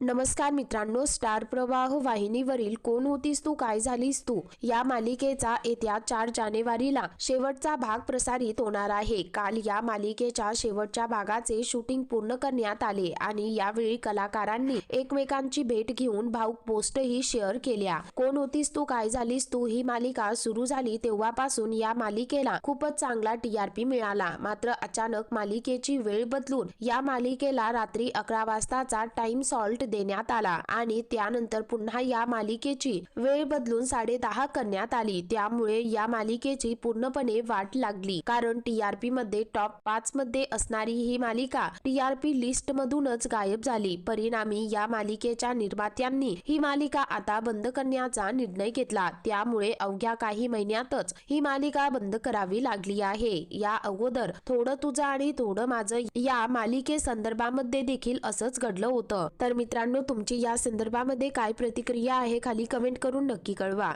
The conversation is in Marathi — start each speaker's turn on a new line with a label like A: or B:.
A: नमस्कार मित्रांनो स्टार प्रवाह वाहिनीवरील कोण होतीस तू काय झालीस तू? या मालिकेचा येत्या चार जानेवारीला शेवटचा भाग प्रसारित होणार आहे. काल या मालिकेच्या शेवटच्या भागाचे शूटिंग पूर्ण करण्यात आले आणि यावेळी कलाकारांनी एकमेकांची भेट घेऊन भाऊक पोस्टही शेअर केल्या. कोण होतीस तू काय झालीस तू? ही मालिका सुरू झाली तेव्हापासून या मालिकेला खूपच चांगला टीआरपी मिळाला. मात्र अचानक मालिकेची वेळ बदलून या मालिकेला रात्री अकरा वाजताचा टाइम सॉल्ट देण्यात आला आणि त्यानंतर पुन्हा या मालिकेची वेळ बदलून साडे दहा करण्यात आली. त्यामुळे या मालिकेची पूर्णपणे वाट लागली. कारण टीआरपी मध्ये टॉप पाच मध्ये असणारी ही मालिका टीआरपी लिस्ट मधूनच गायब झाली. परिणामी या मालिकेच्या निर्मात्यांनी ही मालिका आता बंद करण्याचा निर्णय घेतला. त्यामुळे अवघ्या काही महिन्यातच ही मालिका बंद करावी लागली आहे. या अगोदर थोडं तुझं आणि थोडं माझं या मालिके संदर्भामध्ये देखील असंच घडलं होतं. तर मित्र मित्रांनो तुमची या संदर्भामध्ये काय प्रतिक्रिया आहे खाली कमेंट करून नक्की कळवा.